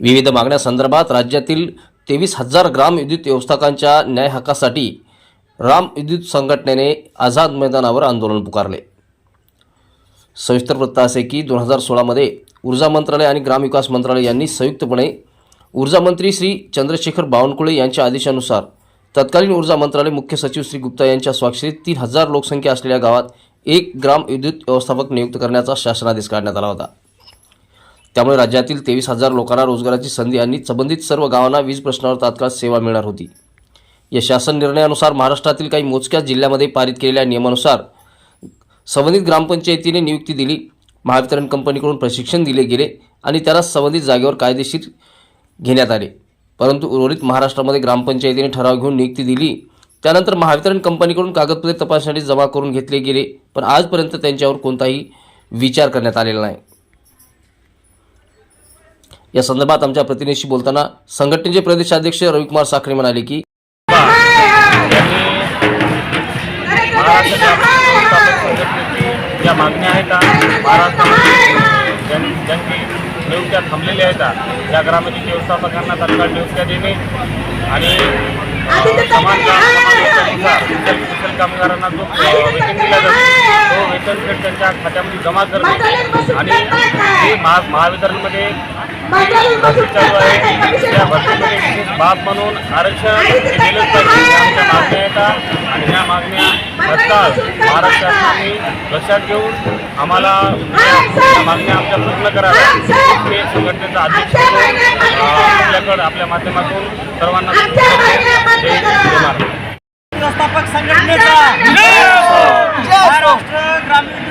विविध मागण्यासंदर्भात राज्यातील तेवीस हजार ग्राम विद्युत व्यवस्थाकांच्या न्याय हक्कासाठी राम विद्युत संघटनेने आझाद मैदानावर आंदोलन पुकारले. सविस्तर वृत्त असे की दोन हजार सोळामध्ये ऊर्जा मंत्रालय आणि ग्रामविकास मंत्रालय यांनी संयुक्तपणे ऊर्जा मंत्री श्री चंद्रशेखर बावनकुळे यांच्या आदेशानुसार तत्कालीन ऊर्जा मंत्रालय मुख्य सचिव श्री गुप्ता यांच्या स्वाक्षरीत तीन हजार लोकसंख्या असलेल्या गावात एक ग्राम विद्युत व्यवस्थापक नियुक्त करण्याचा शासनादेश काढण्यात आला होता. त्यामुळे राज्यातील तेवीस हजार लोकांना रोजगाराची संधी आणि संबंधित सर्व गावांना वीज प्रश्नावर तात्काळ सेवा मिळणार होती. या शासन निर्णयानुसार महाराष्ट्रातील काही मोजक्या जिल्ह्यामध्ये पारित केलेल्या नियमानुसार संबंधित ग्रामपंचायतीने नियुक्ती दिली महावितरण कंपनीकडून प्रशिक्षण दिले गेले आणि त्याला संबंधित जागेवर कायदेशीर घेण्यात आले. परंतु उर्वरित महाराष्ट्रामध्ये ग्रामपंचायतीने ठराव घेऊन नियुक्ती दिली. त्यानंतर महावितरण कंपनीकडून कागदपत्रे तपासण्यासाठी जमा करून घेतले गेले पण आजपर्यंत त्यांच्यावर कोणताही विचार करण्यात आलेला नाही. या संदर्भात आमच्या प्रतिनिधीशी बोलताना संघटनेचे प्रदेशाध्यक्ष रविकुमार साखरे म्हणाले की ज्या मागण्या आहेत ज्यांची नियुक्त्या थांबलेल्या आहेत त्या, त्या ग्रामपंचायत व्यवस्थापकांना तात्काळ नियुक्त्या देणे आणि समान कुशल कामगारांना जो वेतन दिला जातो तो वेतन थेट त्यांच्या खात्यामध्ये जमा करणे आणि हे महा महावितरणमध्ये चालू आहे त्या भरतीमध्ये विशेष बाब म्हणून आरक्षण हे दिलंच पाहिजे या आमच्या मागण्या येतात आणि या मागण्या तत्काळ महाराष्ट्र शासनाने लक्षात घेऊन आम्हाला मागण्या आमच्या पूर्ण कराव्या मी संघटनेचा अध्यक्ष आपल्याकडं आपल्या माध्यमातून सर्वांना व्यवस्थापक संघटनेचा महाराष्ट्र ग्रामीण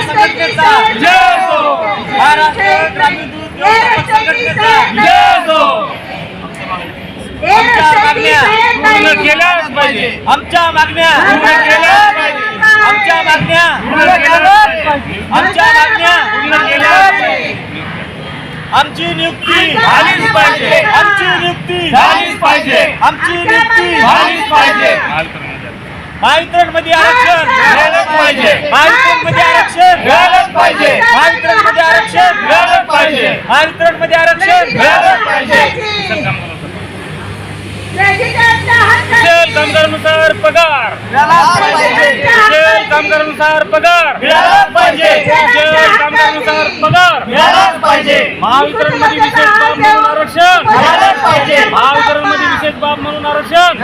संघटनेचा महाराष्ट्र ग्रामीण दूध व्यवस्थापक संघटनेचा आमच्या मागण्या पूर्ण केल्याच पाहिजे आमच्या मागण्या पूर्ण केल्याच पाहिजे. आमच्या मागण्या पूर्ण केल्याच पाहिजे आमच्या मागण्या पूर्ण केल्याच पाहिजे आमची नियुक्ती झालीच पाहिजे. आमची नियुक्ती झालीच पाहिजे. आमची नियुक्ती झालीच पाहिजे. महावितरणमध्ये आरक्षण मिळालंच पाहिजे महावितरणमध्ये आरक्षण मिळालंच पाहिजे महावितरणमध्ये आरक्षण महावितरणमध्ये आरक्षण पाहिजे. कामगारानुसार पगार. कामगारानुसार पगार. मिळालाच पाहिजे. कामगारानुसार पगार. पाहिजे. महावितरणमध्ये विशेष बाब म्हणून आरक्षण. पाहिजे. महावितरणमध्ये विशेष बाब म्हणून आरक्षण.